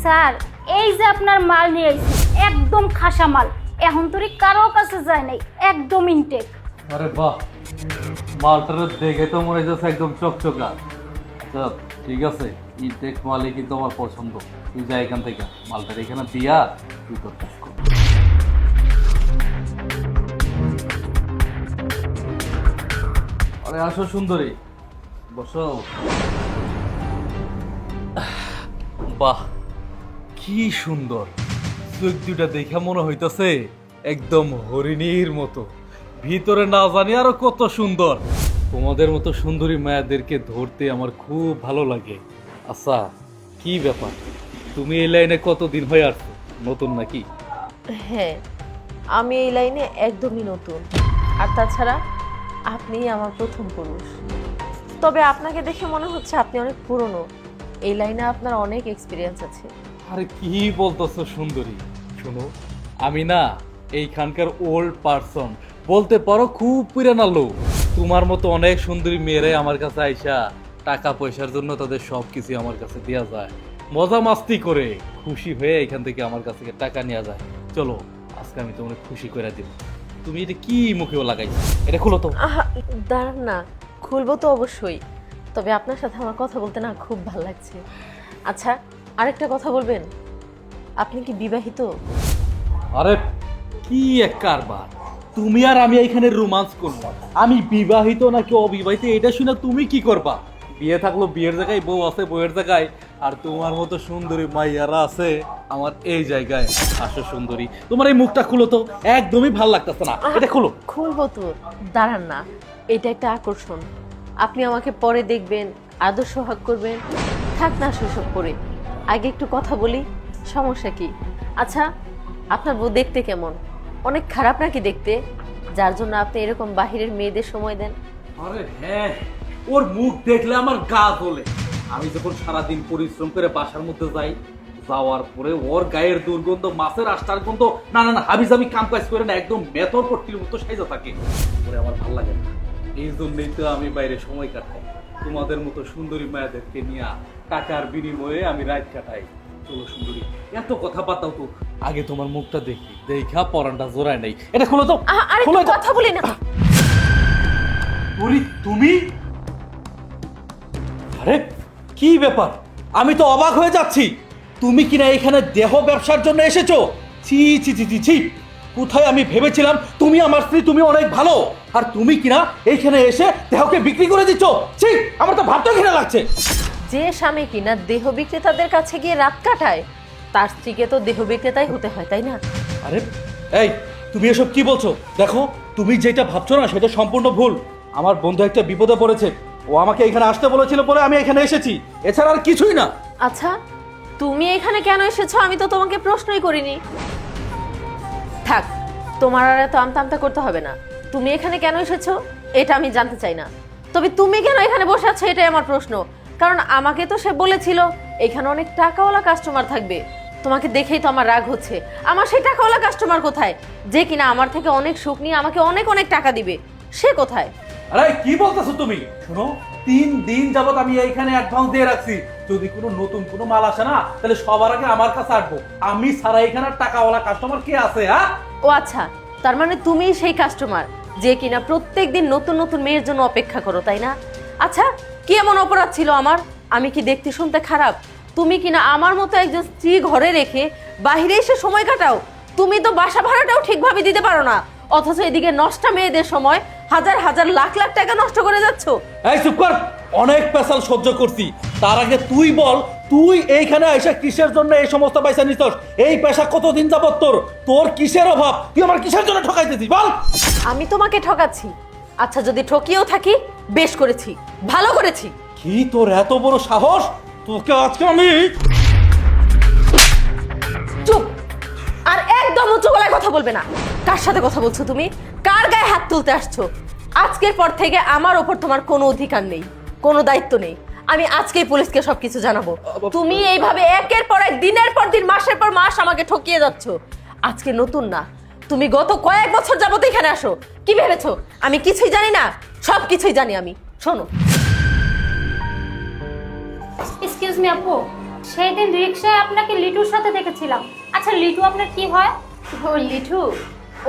Sir, এই যে আপনার মাল নিয়ে আইছি, একদম খাসা মাল। এখন তোরই কারও কাছে যায় নাই, একদম ইনটেক আরে বাহ, মালটার দেখে তো মনে হচ্ছে একদম চকচকা। আচ্ছা ঠিক আছে ইনটেক মালই কিন্তু আমার পছন্দ। তুই যা এখান থেকে, মালটার এখানে দিয়া তুই তোর কাজ কর। আরে আসো সুন্দরী, বসো। বাহ, কি সুন্দর। চোখ দুটা দেখে মনে হইতাছে একদম হরিণীর মতো। ভিতরে না জানি আরও কত সুন্দর। তোমাদের মতো সুন্দরী মায়াদেরকে ধরতে আমার খুব ভালো লাগে। আচ্ছা কি ব্যাপার? তুমি এই লাইনে কতদিন হয়ে আসছো? নতুন নাকি? হ্যাঁ আমি এই লাইনে একদমই নতুন। আর তাছাড়া আপনিই আমার প্রথম পুরুষ। তবে আপনাকে দেখে মনে হচ্ছে আপনি অনেক পুরনো। এই লাইনে আপনার অনেক এক্সপিরিয়েন্স আছে। আরে কি বলতেছো সুন্দরী? শোনো আমি না এইখানকার ওল্ড পারসন বলতে পারো খুব পুরানা লোক। তোমার মতো অনেক সুন্দরী মেয়েরাই আমার কাছে আইসা টাকা পয়সার জন্য তাদের সব কিছু আমার কাছে দেওয়া যায়। মজা মাস্তি করে খুশি হয়ে এখান থেকে আমার কাছ থেকে টাকা নেওয়া যায়। চলো আজকে আমি তোমাকে খুশি করে দিব। তুমি এটা কি মুখেও লাগাইছো? এটা খুলো তো। আহা দাঁড়ান না খুলবো তো অবশ্যই। তবে আপনার সাথে আমার কথা বলতে না খুব ভালো লাগছে। আচ্ছা আরেকটা কথা বলবেন? আপনি কি বিবাহিত? আরে কি এক কারবার। তুমি আর আমি এখানে রোমান্স করব আমি বিবাহিত নাকি অবিবাহিত এটা শুনে তুমি কি করবা? বিয়ে থাকল বিয়ের জায়গায় বউ আছে বউয়ের জায়গায় আর তোমার মতো সুন্দরী মাইয়ারা আছে আমার এই জায়গায়। আসো সুন্দরী তোমার এই মুখটা খুলো তো একদমই ভালো লাগতেছে না। এটা খুলো। খুলবো তো। দাঁড়ান না এটা একটা আকর্ষণ। আপনি আমাকে পরে দেখবেন, আদর সোহাগ করবেন। থাক না সেসব করে। আগে একটু কথা বলি, সমস্যা কি? আচ্ছা আপনার বউ দেখতে কেমন? অনেক খারাপ নাকি দেখতে? যার জন্য আপনি এরকম বাহিরের মেয়েদের সময় দেন। আরে হ্যাঁ ওর মুখ দেখলে আমার গা জ্বলে। আমি যখন সারাদিন পরিশ্রম করে বাসার মধ্যে যাই, যাওয়ার পরে ওর গায়ের দুর্গন্ধ, মাছের আষ্টার গন্ধ, না না না কাম কাজ করে না, একদম মেথর পট্টির মতো সাইজা থাকে। ওরে, আমার ভালো লাগে না। এই জন্যই তো আমি বাইরে সময় কাটাই। তোমাদের মতো সুন্দরী মায়াদেরকে নিয়ে টাকার বিনিময়ে আমি রাত কাটাই। চলো সুন্দরী এত কথা পাতাও তো। আগে তোমার মুখটা দেখি। দেখা পরানটা জোড়ায় নাই। এটা খুলো তো। আরে খুলো কথা বলি না। পুরি তুমি? আরে কি ব্যাপার? আমি তো অবাক হয়ে যাচ্ছি। তুমি কিনা এখানে দেহ ব্যবসার জন্য এসেছ? ছি ছি ছি ছি। কোথায় আমি ভেবেছিলাম তুমি আমার স্ত্রী তুমি অনেক ভালো। আর তুমি কিনা এইখানে এসে দেহকে বিক্রি করে দিচ্ছ। ছি আমার তো ভাবতে ঘৃণা লাগছে। যে স্বামী কিনা দেহ বিক্রেতাদের কাছে গিয়ে রাত কাটায় তার স্ত্রীকে তো দেহ বিক্রেতাই হতে হয় তাই না? আরে এই তুমি এসব কি বলছো? দেখো তুমি যেটা ভাবছ না সেটা সম্পূর্ণ ভুল। আমার বন্ধু একটা বিপদে পড়েছে। ও আমাকে এখানে আসতে বলেছিল বলে আমি এখানে এসেছি। এছাড়া আর কিছুই না। আচ্ছা তুমি এখানে কেন এসেছ? আমি তো তোমাকে প্রশ্নই করিনি। থাক তোমার আর এত আমতা আমতা করতে হবে না। তুমি এখানে কেন এসেছ? এটা আমি জানতে চাই না। তবে তুমি কেন এখানে বসে আছো? এটাই আমার প্রশ্ন। কারণ আমাকে তো সে বলেছিল এখানে অনেক টাকাওয়ালা কাস্টমার থাকবে। তোমাকে দেখেই তো আমার রাগ হচ্ছে। আমার সেই টাকাওয়ালা কাস্টমার কোথায়? যে কিনা আমার থেকে অনেক সুখ নিয়ে আমাকে অনেক অনেক টাকা দিবে। সে কোথায়? আরে কি বলতেছো তুমি? শোনো তিন দিন যাবত আমি এইখানে অ্যাডভান্স দিয়ে রাখছি। যদি কোনো নতুন কোনো মাল আসে না তাহলে সবার আগে আমার কাছে আসব। আমি সারা এখানে টাকাওয়ালা কাস্টমার কে আছে হ্যাঁ? ও আচ্ছা তার মানে তুমিই সেই কাস্টমার যে কিনা প্রত্যেক দিন নতুন নতুন মেয়ের জন্য অপেক্ষা করো, তাই না? আচ্ছা কি এমন অপরাধ ছিল আমার? আমি কি দেখতে শুনতে খারাপ? তুমি কিনা আমার মতো একজন স্ত্রী ঘরে রেখে বাইরে এসে সময় কাটাও? তুমি তো বাসা ভাড়াটাও ঠিকভাবে দিতে পারো না। অথচ এদিকে নষ্টা মেয়েদের সময় হাজার হাজার লাখ লাখ টাকা নষ্ট করে যাচ্ছ। এই চুপ কর। অনেক পেশাল সহ্য করছি। তার আগে তুই বল তুই এইখানে এসে কিসের জন্য এই সমস্ত পয়সা নিছস? এই পেশা কতদিন যাবত তোর? তোর কিসের অভাব? তুই আমার কিসের জন্য ঠকাইতেছিস? বল! আমি তোমাকে ঠকাচ্ছি। আচ্ছা যদি ঠকিয়েও থাকি বেশ করেছি। ভালো করেছি। কি তোর এত বড় সাহস? তোকে আজকে আমি চুপ! আর একদম উঁচু গলায় কথা বলবে না। কার সাথে কথা বলছো তুমি? কার গায়ে হাত তুলতে আসছো? আজকের পর থেকে আমার ওপর তোমার কোনো অধিকার নেই কোনো দায়িত্ব নেই। আমি আজকেই পুলিশকে সবকিছু জানাব। তুমি এইভাবে একের পর এক দিনের পর দিন মাসের পর মাস আমাকে ঠকিয়ে যাচ্ছ। আজকে নতুন না। তুমি গত কয়েক বছর যাবত এখানে আসো। কি ভেবেছো? আমি কিছুই জানি না। সব কিছুই জানি আমি। শোনো। এক্সকিউজ মি আপু। সেই দিন রিক্সায় আপনাকে লিটুর সাথে দেখেছিলাম। আচ্ছা লিটু আপনার কি হয়? ও লিঠু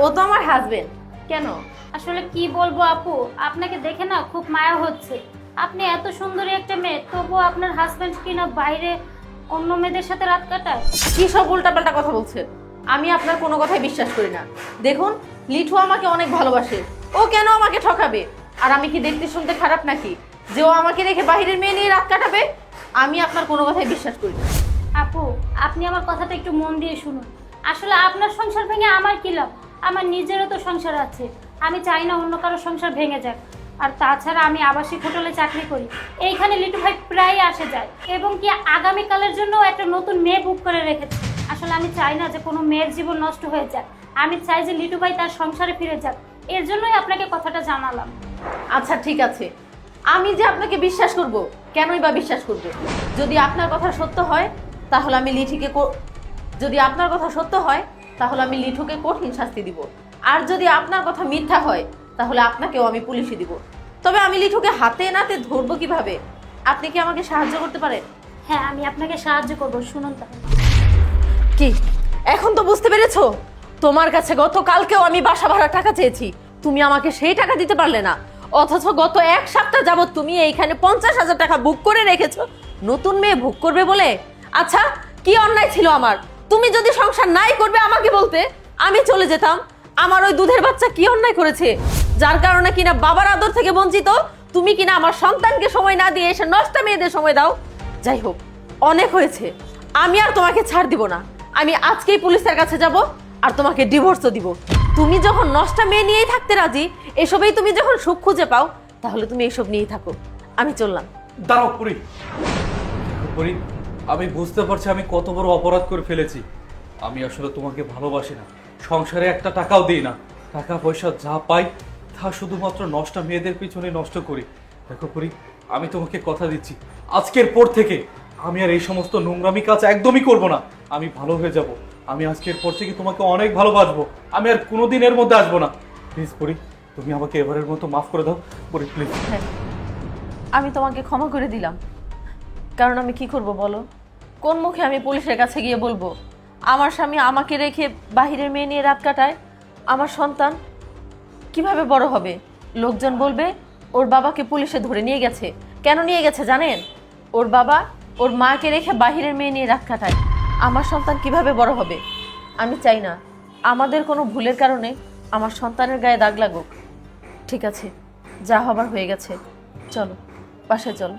ও তো আমার হাজবেন্ড কেন? আসলে কি বলব আপু? আপনাকে দেখে না খুব মায়া হচ্ছে। আপনি এত সুন্দরী একটা মেয়ে তবুও আপনার হাজবেন্ড কিনা বাইরে অন্য মেয়েদের সাথে রাত কাটায়? কি সব উল্টাপাল্টা কথা বলছে আমি আপনার কোনো কথাই বিশ্বাস করি না। দেখুন লিঠু আমাকে অনেক ভালোবাসে। ও কেন আমাকে ঠকাবে? আর আমি কি দেখতে শুনতে খারাপ নাকি? যে ও আমাকে রেখে বাইরের মেয়ে নিয়ে রাত কাটাবে আমি আপনার কোনো কথাই বিশ্বাস করি না। আপু আপনি আমার কথাটা একটু মন দিয়ে শুনুন। আসলে আপনার সংসার ভেঙে আমার কি লাভ? আমার নিজেরও তো সংসার আছে। আমি চাই না অন্য কারও সংসার ভেঙে যাক। আর তাছাড়া আমি আবাসিক হোটেলে চাকরি করি। এইখানে লিটু ভাই প্রায় আসে যায় এবং কি আগামীকালের জন্য একটা নতুন মেয়ে বুক করে রেখেছে। আসলে আমি চাই না যে কোনো মেয়ের জীবন নষ্ট হয়ে যাক। আমি চাই যে লিটু ভাই তার সংসারে ফিরে যাক। এর জন্যই আপনাকে কথাটা জানালাম। আচ্ছা ঠিক আছে। আমি যে আপনাকে বিশ্বাস করব, কেনই বা বিশ্বাস করব? যদি আপনার কথা সত্য হয়, তাহলে আমি লিঠিকে যদি আপনার কথা সত্য হয়, তাহলে আমি লিঠুকে কঠিন শাস্তি দিব। আর যদি আপনার কথা মিথ্যা হয় তাহলে আপনাকেও আমি পুলিশে দিব। তবে আমি লিঠুকে হাতে নাতে ধরবো কীভাবে? আপনি কি আমাকে সাহায্য করতে পারেন? হ্যাঁ আমি আপনাকে সাহায্য করব শুনুন তাহলে কি? এখন তো বুঝতে পেরেছ? তোমার কাছে গতকালকেও আমি বাসা ভাড়া টাকা চেয়েছি। তুমি আমাকে সেই টাকা দিতে পারলে না। অথচ গত এক সপ্তাহ যাবত তুমি এইখানে পঞ্চাশ হাজার টাকা বুক করে রেখেছো। নতুন মেয়ে বুক করবে বলে? আচ্ছা কি অন্যায় ছিল আমার? তুমি যদি সংসার নাই করবে আমাকে বলতে আমি চলে যেতাম। আমার ওই দুধের বাচ্চা কি অন্যায় করেছে? যার কারণে কিনা বাবার আদর থেকে বঞ্চিত। তুমি কিনা আমার সন্তানকে সময় না দিয়ে এসে নষ্ট মেয়েদের সময় দাও। যাই হোক, অনেক হয়েছে। আমি আর তোমাকে ছাড় দিব না। আমি আজকেই পুলিশের কাছে যাব আর তোমাকে ডিভোর্সও দিব। তুমি যখন নষ্টা মেয়ে নিয়েই থাকতে রাজি, এসবেই তুমি যখন সুখ খুঁজে পাও, তাহলে তুমি এসব নিয়েই থাকো। আমি চললাম। দাঁড়াও, পুরি। পুরি, আমি বুঝতে পারছি আমি কত বড় অপরাধ করে ফেলেছি। আমি আসলে তোমাকে ভালোবাসি না। সংসারে একটা টাকাও দিই না। টাকা পয়সা যা পাই তা শুধুমাত্র নষ্ট মেয়েদের পিছনে নষ্ট করি। দেখো করি আমি তোমাকে কথা দিচ্ছি। আজকের পর থেকে আমি আর এই সমস্ত নোংরামি কাজ একদমই করব না। আমি ভালো হয়ে যাব। আমি আজকের পর থেকে তোমাকে অনেক ভালোবাসবো। আমি আর কোনোদিন এর মধ্যে আসব না। প্লিজ পুরি, তুমি আমাকে এবারের মতো মাফ করে দাও। পুরি, প্লিজ। হ্যাঁ আমি তোমাকে ক্ষমা করে দিলাম। কারণ আমি কি করব বলো? কোন মুখে আমি পুলিশের কাছে গিয়ে বলব? আমার স্বামী আমাকে রেখে বাহিরের মেয়ে নিয়ে রাত কাটায়? আমার সন্তান কীভাবে বড় হবে? লোকজন বলবে, ওর বাবাকে পুলিশে ধরে নিয়ে গেছে। কেন নিয়ে গেছে জানেন? ওর বাবা ওর মাকে রেখে বাহিরের মেয়ে নিয়ে রাত কাটায়। আমার সন্তান কীভাবে বড় হবে? আমি চাই না। আমাদের কোনো ভুলের কারণে আমার সন্তানের গায়ে দাগ লাগুক। ঠিক আছে, যা হবার হয়ে গেছে। চলো, বাসায় চলো।